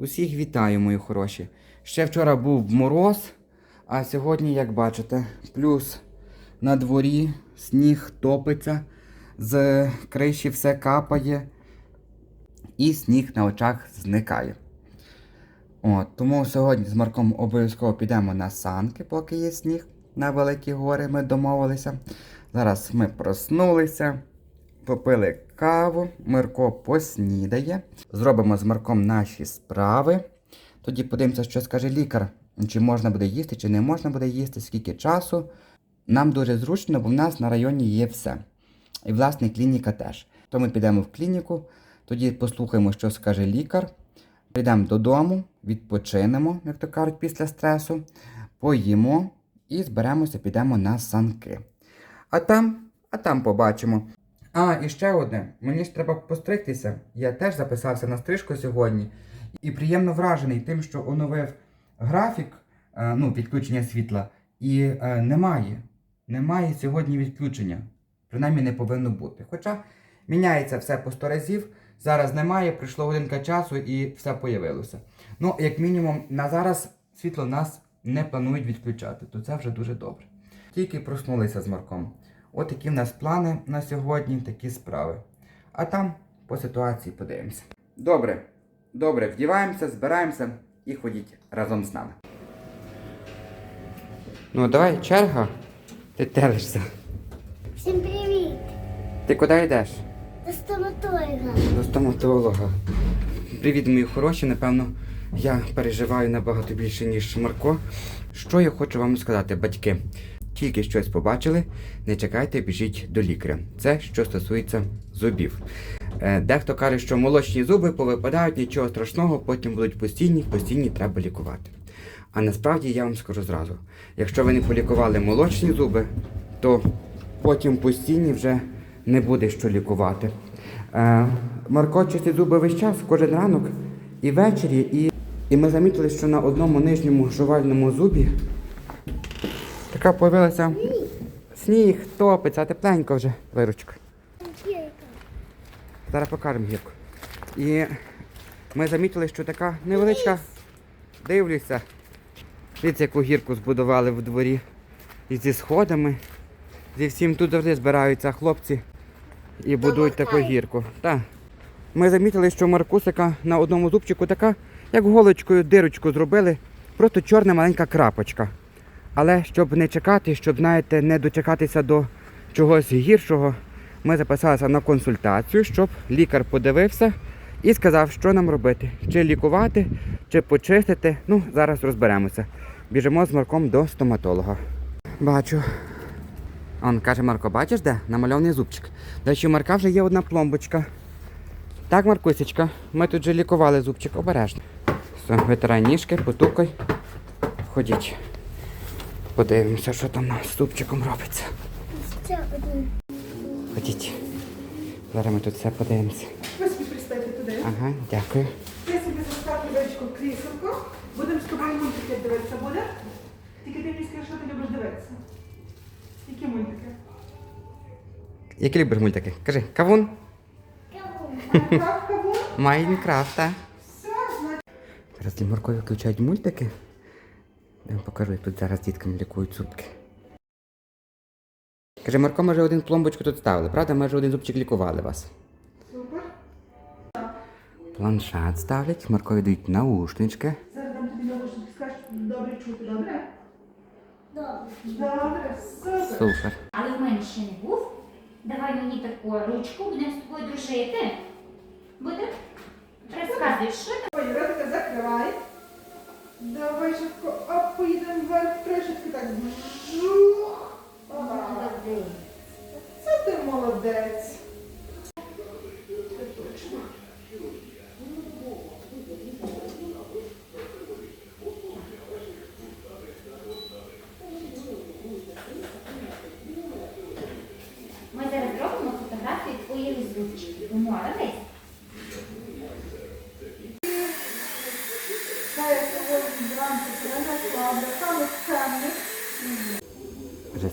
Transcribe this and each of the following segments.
Усіх вітаю, мої хороші. Ще вчора був мороз, а сьогодні, як бачите, плюс на дворі сніг топиться, з криші все капає, і сніг на очах зникає. От, тому сьогодні з Марком обов'язково підемо на санки, поки є сніг на великі гори. Ми домовилися. Зараз ми проснулися, попили каву, Мирко поснідає. Зробимо з Марком наші справи. Тоді подивимося, що скаже лікар, чи можна буде їсти, чи не можна буде їсти, скільки часу. Нам дуже зручно, бо в нас на районі є все. І, власне, клініка теж. То ми підемо в клініку, тоді послухаємо, що скаже лікар. Прийдемо додому, відпочинемо, як то кажуть, після стресу, поїмо і зберемося, підемо на санки. А там, а там побачимо. А, і ще одне. Мені ж треба постригтися. Я теж записався на стрижку сьогодні. І приємно вражений тим, що оновив графік е, ну, відключення світла. І е, немає. Немає сьогодні відключення. Принаймні не повинно бути. Хоча міняється все по 100 разів. Зараз немає, прийшло годинка часу і все появилося. Ну, як мінімум, на зараз світло нас не планують відключати, то це вже дуже добре. Тільки проснулися з Марком. От такі в нас плани на сьогодні, такі справи. А там по ситуації подивимося. Добре, добре, вдіваємося, збираємося і ходіть разом з нами. Ну, давай, черга. Ти телишся. Всім привіт! Ти куди йдеш? До стоматолога. До стоматолога. Привіт, мої хороші. Напевно, я переживаю набагато більше, ніж Марко. Що я хочу вам сказати, батьки? Тільки щось побачили, не чекайте, біжіть до лікаря. Це що стосується зубів. Е, Дехто каже, що молочні зуби повипадають, нічого страшного, потім будуть постійні, постійні треба лікувати. А насправді я вам скажу зразу: якщо ви не полікували молочні зуби, то потім постійні вже не буде що лікувати. Е, Марко чистить зуби весь час, кожен ранок і ввечері, і, і ми замітили, що на одному нижньому жувальному зубі така появилася сніг, топиться, тепленько вже виручка. Зараз покажемо гірку. І ми замітили, що така невеличка. Дивлюся. Дивіться, яку гірку збудували в дворі. І зі сходами. Зі всім тут завжди збираються хлопці і будують таку гірку. Так. Ми замітили, що Маркусика на одному зубчику така, як голочкою дирочку зробили, просто чорна маленька крапочка. Але щоб не чекати, щоб, знаєте, не дочекатися до чогось гіршого, ми записалися на консультацію, щоб лікар подивився і сказав, що нам робити. Чи лікувати, чи почистити. Ну, зараз розберемося. Біжимо з Марком до стоматолога. Бачу. Он каже Марко, бачиш де? Намальований зубчик. До речі, у Марка вже є одна пломбочка. Так, Маркусечка, ми тут вже лікували зубчик обережно. Все, витирай ніжки, потукай. Ходіть. Подивимося, що там з зубчиком робиться. Ще один. Ходіть. Зараз ми тут все подивимося. Ви собі пристайте туди. Ага, дякую. Я собі заставлю вечку кріселко. Будемо з тобою мультики дивитися, буде? Тільки ти мені скажи, що ти любиш дивитися. Які мультики? Які любиш мультики? Кажи, кавун? Майнкрафт, кавун? Майнкрафт, так. Все, значить. Зараз для Маркові включають мультики. Я вам покажу, як тут зараз діткам лікують зубки. Каже, Марко, ми вже один пломбочку тут ставили, правда? Ми вже один зубчик лікували вас. Супер. Планшет ставлять, Маркові дають наушнички. Зараз дам тобі наушники, скажеш, добре чути, добре? Добре. Добре, супер. Супер. Але в мене ще не був. Давай мені таку ручку, будемо з тобою дружити. Буде? Розказуй, що там? Давай швидко, оп, поїдемо вверх, трошечки так. Жух. Ага. Це ти молодець. Це точно. Ми зараз зробимо фотографію твоїх зубчиків. Домовились? Та я сьогодні зранку принесла абриками темних. Вже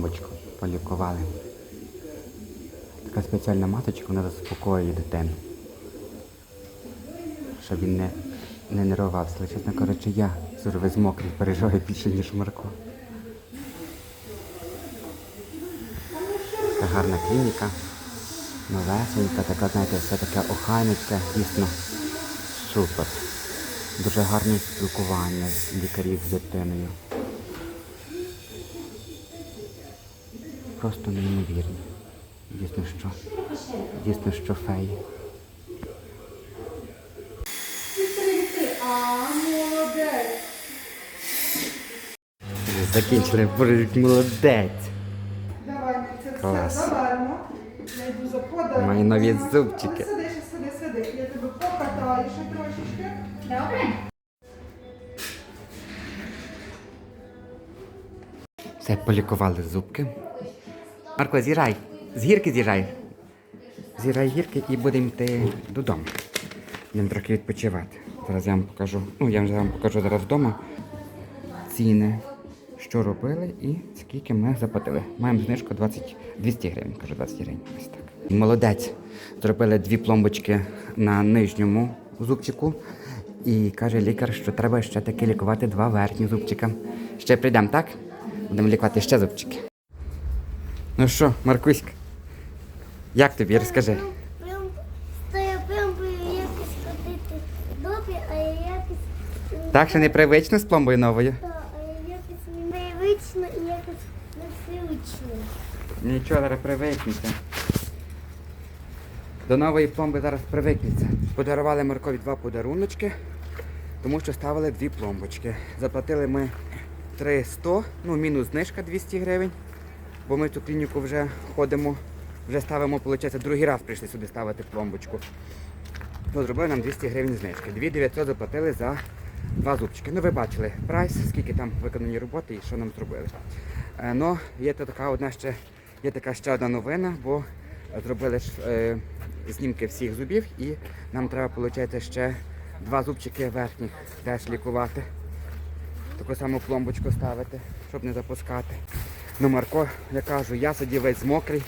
пломбочку, полікували. Така спеціальна маточка, вона заспокоює дитину. Щоб він не не нервувався, але чесно кажучи, я весь мокрий переживаю більше, ніж Марко. Така гарна клініка, новесенька, така, знаєте, все таке охайненьке, дійсно супер. Дуже гарне спілкування з лікарів з дитиною. Просто неймовірно. Дійсно, що. Дійсно, що феї. Закінчили, боже, молодець. Давай, ми це Клас. все заберемо. Я йду за подарунком. Мої нові зубчики. Сиди, сиди, сиди. Я тебе покатаю ще трошечки. Добре? Все, полікували зубки. Марко, з'їжджай. З гірки з'їжджай. З'їжджай гірки і будемо йти додому. Будемо трохи відпочивати. Зараз я вам покажу. Ну, я вже вам покажу зараз вдома ціни, що робили і скільки ми заплатили. Маємо знижку 20, 200 гривень, кажу 20 гривень. Ось так. Молодець. Зробили дві пломбочки на нижньому зубчику. І каже лікар, що треба ще таки лікувати два верхні зубчика. Ще прийдемо, так? Будемо лікувати ще зубчики. Ну що, Маркуська, як тобі? Розкажи. Прям, то я прям якось ходити добре, а я якось... Так, що непривично з пломбою новою? та, а я якось непривично і якось непривично. Нічого, зараз привикнеться. До нової пломби зараз привикнеться. Подарували Маркові два подаруночки, тому що ставили дві пломбочки. Заплатили ми 300, ну мінус знижка 200 гривень, бо ми в цю клініку вже ходимо, вже ставимо, виходить, другий раз прийшли сюди ставити пломбочку. То зробили нам 200 гривень знижки. 2900 заплатили за два зубчики. Ну ви бачили прайс, скільки там виконані роботи і що нам зробили. Ну, є така одна ще, є така ще одна новина, бо зробили ж е, знімки всіх зубів і нам треба, виходить, ще два зубчики верхніх теж лікувати. Таку саму пломбочку ставити, щоб не запускати. Ну, Марко, я кажу, я сидів весь мокрий,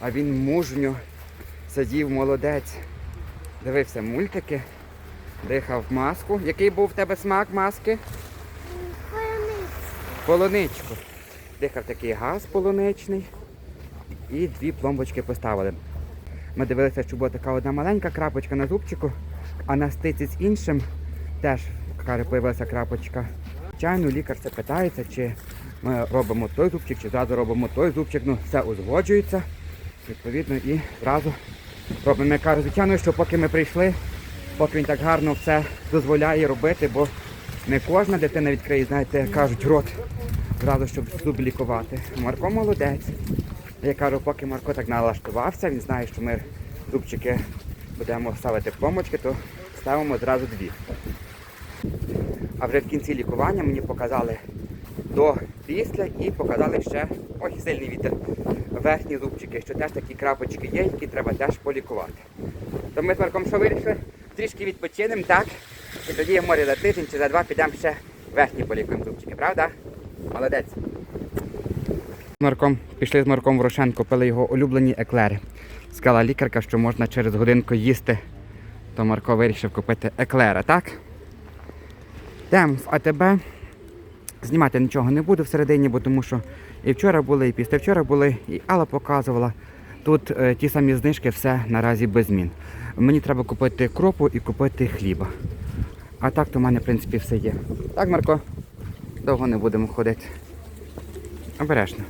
а він мужньо сидів молодець. Дивився мультики, дихав маску. Який був в тебе смак маски? Пояниць. Полуничку. Дихав такий газ полуничний. І дві пломбочки поставили. Ми дивилися, що була така одна маленька крапочка на зубчику, а на стиці з іншим теж каже, появилася крапочка. Звичайно, лікар це питається, чи ми робимо той зубчик, чи зразу робимо той зубчик. Ну, все узгоджується. Відповідно, і зразу робимо. Я звичайно, що поки ми прийшли, поки він так гарно все дозволяє робити, бо не кожна дитина відкриє, знаєте, кажуть, рот зразу, щоб зуб лікувати. Марко молодець. Я кажу, поки Марко так налаштувався, він знає, що ми зубчики будемо ставити пломочки, то ставимо зразу дві. А вже в кінці лікування мені показали до після і показали ще ой, сильний вітер. Верхні зубчики, що теж такі крапочки є, які треба теж полікувати. То ми з Марком що вирішили? Трішки відпочинемо, так? І тоді в морі за тиждень чи за два підемо ще верхні полікуємо зубчики, правда? Молодець. Марком пішли з Марком в Рошен, купили його улюблені еклери. Сказала лікарка, що можна через годинку їсти. То Марко вирішив купити еклера, так? Йдемо в АТБ. Знімати нічого не буду всередині, бо тому що і вчора були, і післявчора були, і Алла показувала. Тут е, ті самі знижки, все наразі без змін. Мені треба купити кропу і купити хліба. А так то в мене, в принципі, все є. Так, Марко? Довго не будемо ходити. Обережно.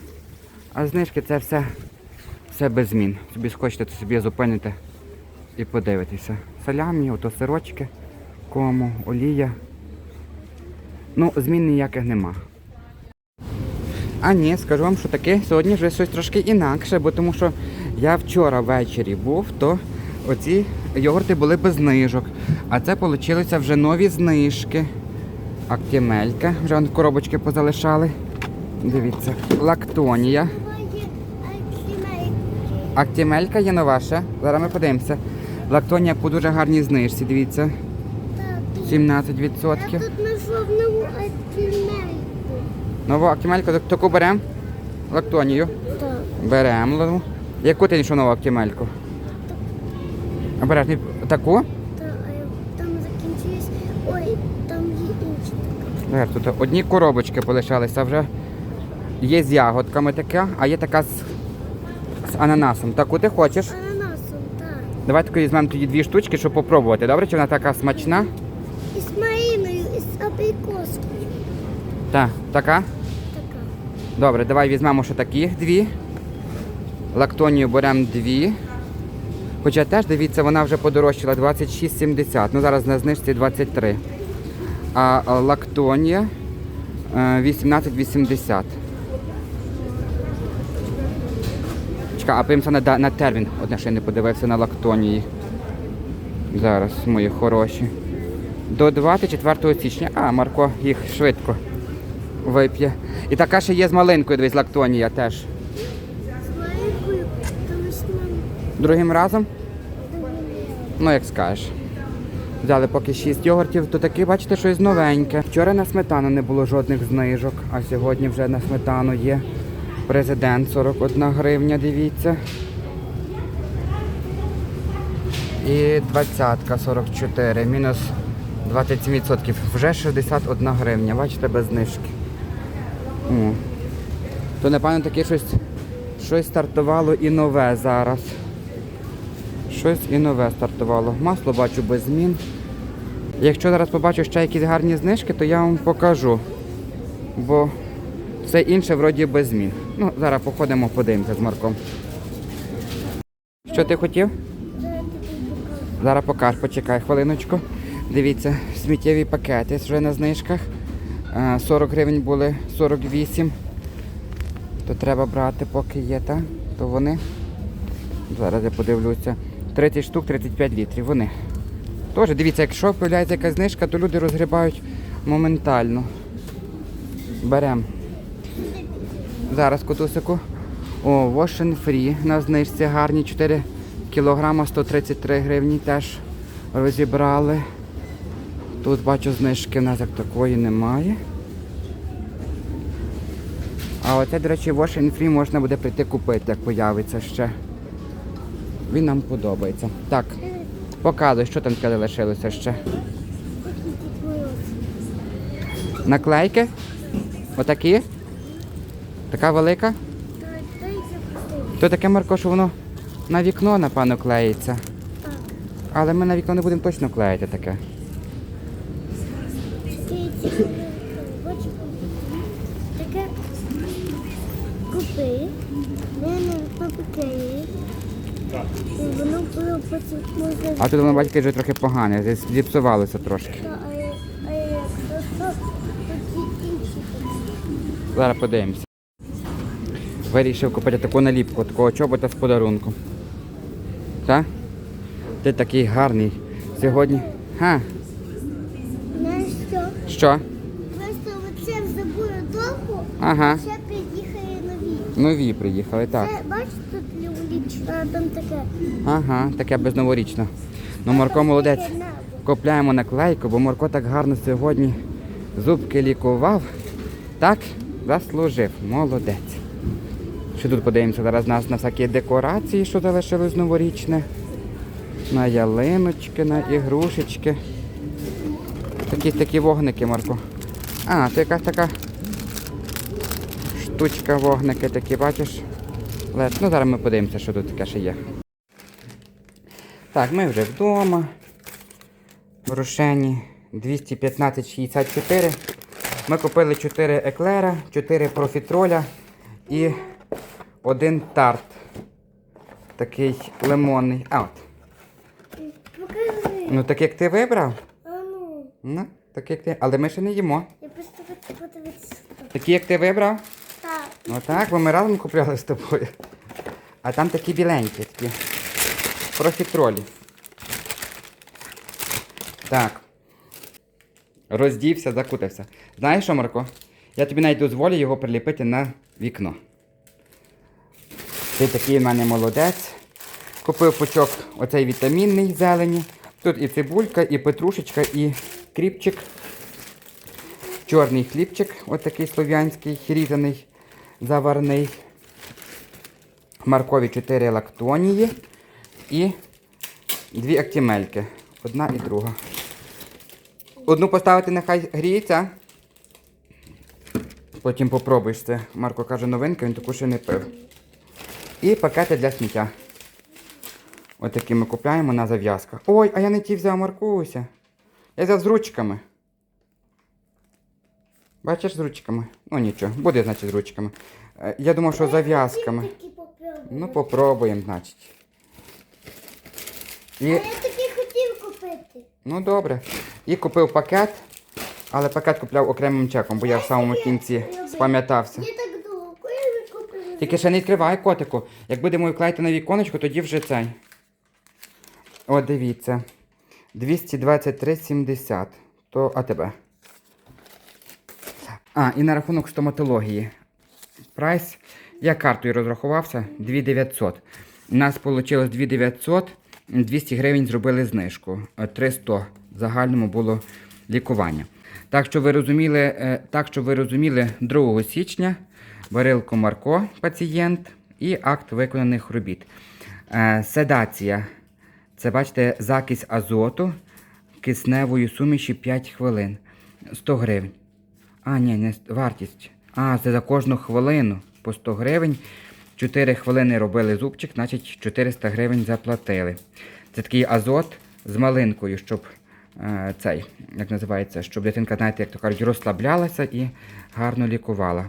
А знижки це все, все без змін. Собі схочете, то собі зупините і подивитеся. Салямі, ото сирочки, кому, олія. Ну, змін ніяких нема. А ні, скажу вам, що таке сьогодні вже щось трошки інакше, бо тому що я вчора ввечері був, то оці йогурти були без знижок. А це вийшло вже нові знижки. Актімелька, вже вон коробочки позалишали. Дивіться, лактонія. Актімелька є нова ще. Зараз ми подивимося. Лактонія по дуже гарній знижці, дивіться. 17%. Нову. Актімельку таку беремо. Лактонію. Так. Беремо. Яку ти знайшов нову актімельку? А береш таку? Та, а там закінчились. Ой, там є інші. Е, Тут одні коробочки полишалися вже. Є з ягодками така, а є така з, з ананасом. Таку ти хочеш? Ананасом, так. Давай таки візьмемо тоді дві штучки, щоб попробувати. Добре, чи вона така смачна? І з малиною, і з абрикоскою. Так, така? Така. Добре, давай візьмемо ще такі дві. Лактонію беремо дві. Хоча теж, дивіться, вона вже подорожчала 26,70. Ну зараз на знижці 23. А лактонія е, 18,80. Чекай, а подивимося на, на термін. Одне, що я не подивився на лактонії. Зараз, мої хороші. До 24 січня. А, Марко їх швидко вип'є. І така ще є з малинкою, дивись, лактонія теж. З малинкою, тому що Другим разом? Ну, як скажеш. Взяли поки 6 йогуртів, то таки, бачите, щось новеньке. Вчора на сметану не було жодних знижок, а сьогодні вже на сметану є. Президент 41 гривня, дивіться. І двадцятка 44, мінус 27%. Вже 61 гривня, бачите, без знижки. О. То, напевно, таке щось, щось стартувало і нове зараз. Щось і нове стартувало. Масло бачу без змін. Якщо зараз побачу ще якісь гарні знижки, то я вам покажу. Бо все інше вроді без змін. Ну, зараз походимо, подивимося з Марком. Що ти хотів? Зараз покаж, почекай хвилиночку. Дивіться, сміттєві пакети вже на знижках. Е, 40 гривень були 48. То треба брати, поки є, так? То вони. Зараз я подивлюся. 30 штук, 35 літрів. Вони. Тож, дивіться, якщо появляється якась знижка, то люди розгрібають моментально. Беремо. Зараз котусику. О, Wash and Free на знижці гарні 4 кілограма 133 гривні теж розібрали. Тут бачу знижки нас як такої немає. А оце, до речі, Wash and Free можна буде прийти купити, як появиться ще. Він нам подобається. Так, показуй, що там таке залишилося ще. Наклейки? Отакі? Така велика? То таке Марко, що воно на вікно, напевно, клеїться. Але ми на вікно не будемо точно клеїти таке. І воно було потім може. А тут воно бачите вже трохи погане, зі- зіпсувалося трошки. А я- а я просто такі інші. Зараз подивимося. Вирішив купити таку наліпку, такого чобота з подарунком. Так? Ти такий гарний. Сьогодні. Ха, Знаєш що? що? Оце забули довго, Ага. ще приїхали нові. Нові приїхали, так. Це, бачиш, тут ліволічно, там таке. Ага, таке безноворічне. Ну, Марко молодець. Купляємо наклейку, бо Марко так гарно сьогодні зубки лікував. Так, заслужив. Молодець. Що тут подивимося зараз нас на всякі декорації, що залишилось новорічне. На ялиночки, на ігрушечки. Такі такі вогники, Марко. А, це якась така штучка вогники такі, бачиш? Лед. Ну, зараз ми подивимося, що тут таке ще є. Так, ми вже вдома. В Рошені 215,64. Ми купили 4 еклера, 4 профітроля і один тарт. Такий лимонний. А от. Покажи. Ну так як ти вибрав? А ну, Ну, так як ти. Але ми ще не їмо. я просто хочу подивитися. Такі, як ти вибрав? Так. Ну так, бо ми разом купляли з тобою. А там такі біленькі, такі. Профітролі. Так. Роздівся, закутався. Знаєш що, Марко? Я тобі навіть дозволю його приліпити на вікно. Ти такий в мене молодець. Купив пучок оцей вітамінний зелені. Тут і цибулька, і петрушечка, і кріпчик. Чорний хлібчик, отакий слов'янський, різаний, заварний. Маркові 4 лактонії і дві актімельки. Одна і друга. Одну поставити, нехай гріється. Потім попробуєш це. Марко каже, новинка, він таку ще не пив. І пакети для сміття. Ось такі ми купляємо на зав'язках. Ой, а я не ті взяв, Маркуся. Я взяв з ручками. Бачиш з ручками? Ну нічого, буде, значить, з ручками. Е, Я думав, що зав'язками. Ну, попробуємо, значить. А я такі хотів купити. ну добре. І купив пакет, але пакет купляв окремим чеком, бо я в самому кінці спам'ятався. Я так довго, я не купила. Тільки ще не відкривай котику. Як будемо клеїти на віконечко, тоді вже цей. О, дивіться. 223,70. То АТБ. А, і на рахунок стоматології. Прайс. Я картою розрахувався 2900. У нас вийшло 2900. 200 гривень зробили знижку. Е, 300 в загальному було лікування. Так що ви розуміли, е, так що ви розуміли 2 січня Варилко Марко, пацієнт, і акт виконаних робіт. Е, седація. Це бачите, закись азоту кисневої суміші 5 хвилин. 100 гривень. А, ні, не вартість. А, це за кожну хвилину по 100 гривень. 4 хвилини робили зубчик, значить 400 гривень заплатили. Це такий азот з малинкою, щоб е, цей, як називається, щоб дитинка, знаєте, як то кажуть, розслаблялася і гарно лікувала.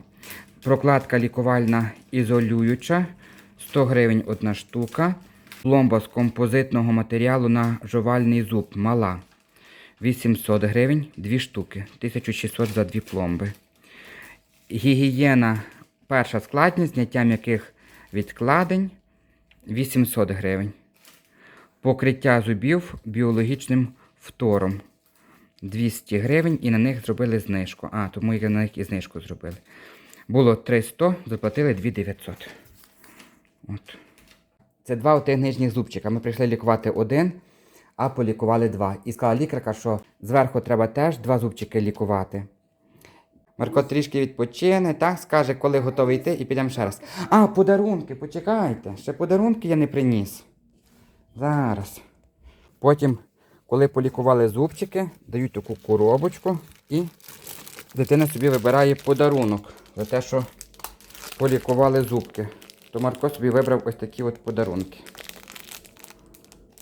Прокладка лікувальна ізолююча, 100 гривень одна штука. Пломба з композитного матеріалу на жувальний зуб мала. 800 гривень, дві штуки, 1600 за дві пломби. Гігієна перша складність, зняття м'яких відкладень 800 гривень. Покриття зубів біологічним фтором 200 гривень і на них зробили знижку. А, тому і на них і знижку зробили. Було 300, заплатили 2900. От. Це два отих нижніх зубчика. Ми прийшли лікувати один, а полікували два. І сказала лікарка, що зверху треба теж два зубчики лікувати. Марко трішки відпочине, так скаже, коли готовий йти, і підемо ще раз. А, подарунки, почекайте. Ще подарунки я не приніс. Зараз. Потім, коли полікували зубчики, дають таку коробочку і дитина собі вибирає подарунок за те, що полікували зубки. То Марко собі вибрав ось такі от подарунки.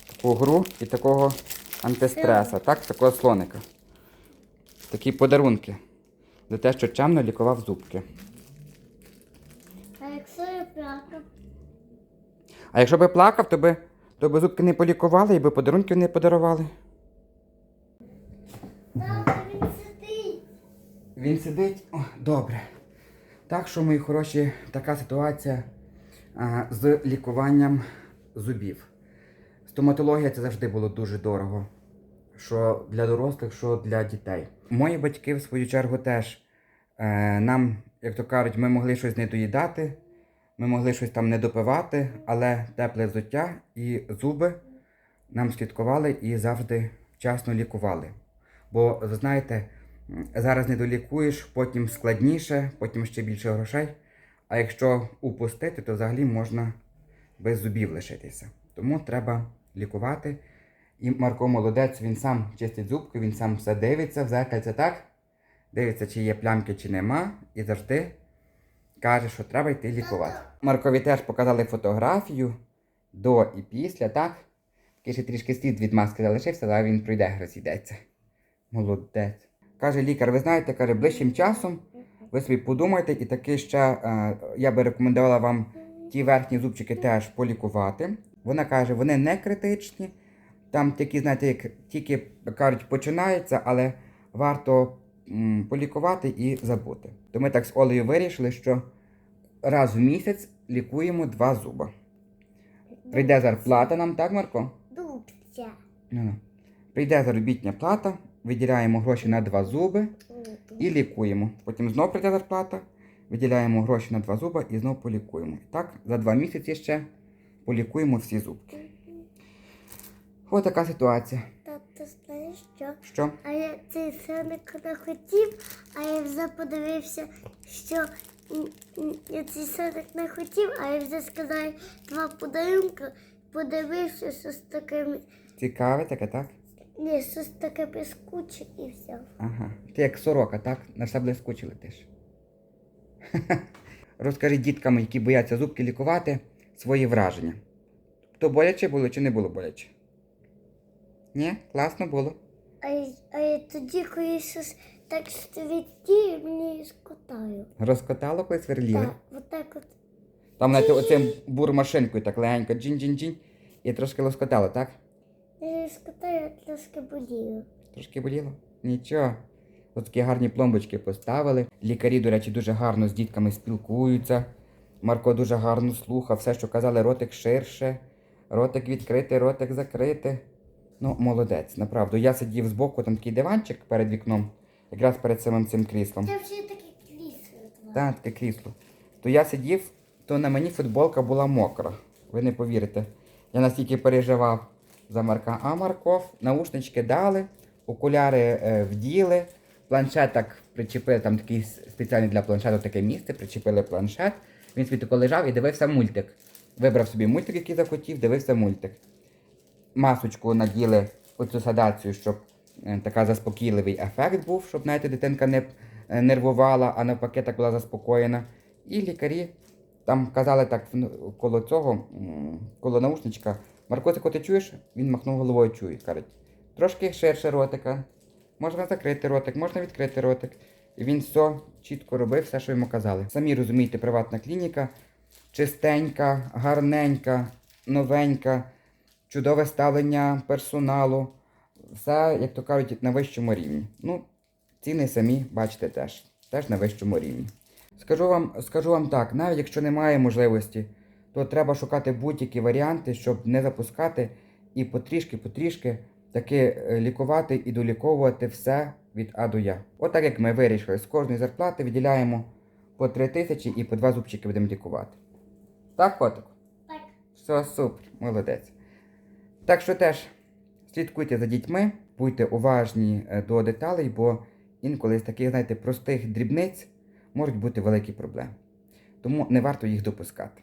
Таку гру і такого антистреса, так? Такого слоника. Такі подарунки. За те, що чемно лікував зубки. А якщо я плакав? А якщо би плакав, то би, то би зубки не полікували і би подарунків не подарували. Тато, він сидить. Він сидить. О, добре. Так що, мої хороші, така ситуація з лікуванням зубів. Стоматологія це завжди було дуже дорого. Що для дорослих, що для дітей. Мої батьки, в свою чергу, теж е, нам, як то кажуть, ми могли щось не доїдати, ми могли щось там не допивати, але тепле взуття і зуби нам слідкували і завжди вчасно лікували. Бо, ви знаєте, зараз не долікуєш, потім складніше, потім ще більше грошей. А якщо упустити, то взагалі можна без зубів лишитися. Тому треба лікувати. І Марко молодець, він сам чистить зубки, він сам все дивиться в зеркальце, так? Дивиться, чи є плямки, чи нема, і завжди каже, що треба йти лікувати. Маркові теж показали фотографію до і після, так? Такий ще трішки слід від маски залишився, але він пройде, розійдеться. Молодець. Каже лікар, ви знаєте, каже, ближчим часом ви собі подумайте, і таки ще е, я би рекомендувала вам ті верхні зубчики теж полікувати. Вона каже, вони не критичні. Там такі, знаєте, як тільки кажуть, починається, але варто м, полікувати і забути. То ми так з Олею вирішили, що раз в місяць лікуємо два зуба. Прийде зарплата нам, так, Марко? Дубця. Ну, прийде заробітня плата, виділяємо гроші на два зуби і лікуємо. Потім знов прийде зарплата, виділяємо гроші на два зуби і знов полікуємо. І так, за два місяці ще полікуємо всі зубки. Ось така ситуація. Тато, знаєш що? Що? А я цей соник не хотів, а я вже подивився, що я цей соник не хотів, а я вже сказав два подарунки, подивився, що з такими. Цікаве таке, так? Ні, щось таке блискуче і все. Ага. Ти як сорока, так? На все блискуче летиш. Розкажи діткам, які бояться зубки лікувати, свої враження. То боляче було чи не було боляче? Ні, класно було. А, а я тоді, коли щось так світі, мені скотаю. Розкотало, коли сверліли. Так, отак от. Там навіть оцим бурмашинкою так легенько джин-джин-джин. І трошки лоскотало, так? Я трошки болію. Трошки боліло? Нічого. Ось такі гарні пломбочки поставили. Лікарі, до речі, дуже гарно з дітками спілкуються. Марко дуже гарно слухав, все, що казали, ротик ширше, ротик відкритий, ротик закритий. Ну, молодець, направду. Я сидів збоку, там такий диванчик перед вікном, якраз перед самим цим кріслом. Це вже таке крісло. Так, таке крісло. То я сидів, то на мені футболка була мокра. Ви не повірите. Я настільки переживав за Марка. А Марков наушнички дали, окуляри е, вділи, планшет так причепили, там такий спеціальний для планшету таке місце, причепили планшет. Він собі тако лежав і дивився мультик. Вибрав собі мультик, який захотів, дивився мультик. Масочку наділи оцю садацію, щоб е, така заспокійливий ефект був, щоб знаєте, дитинка не е, нервувала, а навпаки так була заспокоєна. І лікарі там казали так ну, коло цього, коло наушничка, Маркотико, ти чуєш? Він махнув головою, чує. Кажуть, трошки ширше ротика, можна закрити ротик, можна відкрити ротик. І він все чітко робив, все, що йому казали. Самі розумієте, приватна клініка, чистенька, гарненька, новенька, чудове ставлення персоналу. Все, як то кажуть, на вищому рівні. Ну, ціни самі бачите теж. Теж на вищому рівні. Скажу вам, скажу вам так, навіть якщо немає можливості, то треба шукати будь-які варіанти, щоб не запускати і потрішки-потрішки таки е, лікувати і доліковувати все від А до Я. Отак як ми вирішили, з кожної зарплати виділяємо по 3 тисячі і по два зубчики будемо лікувати. Так, котику? Так. Все, супер, молодець. Так що теж слідкуйте за дітьми, будьте уважні е, до деталей, бо інколи з таких, знаєте, простих дрібниць можуть бути великі проблеми. Тому не варто їх допускати.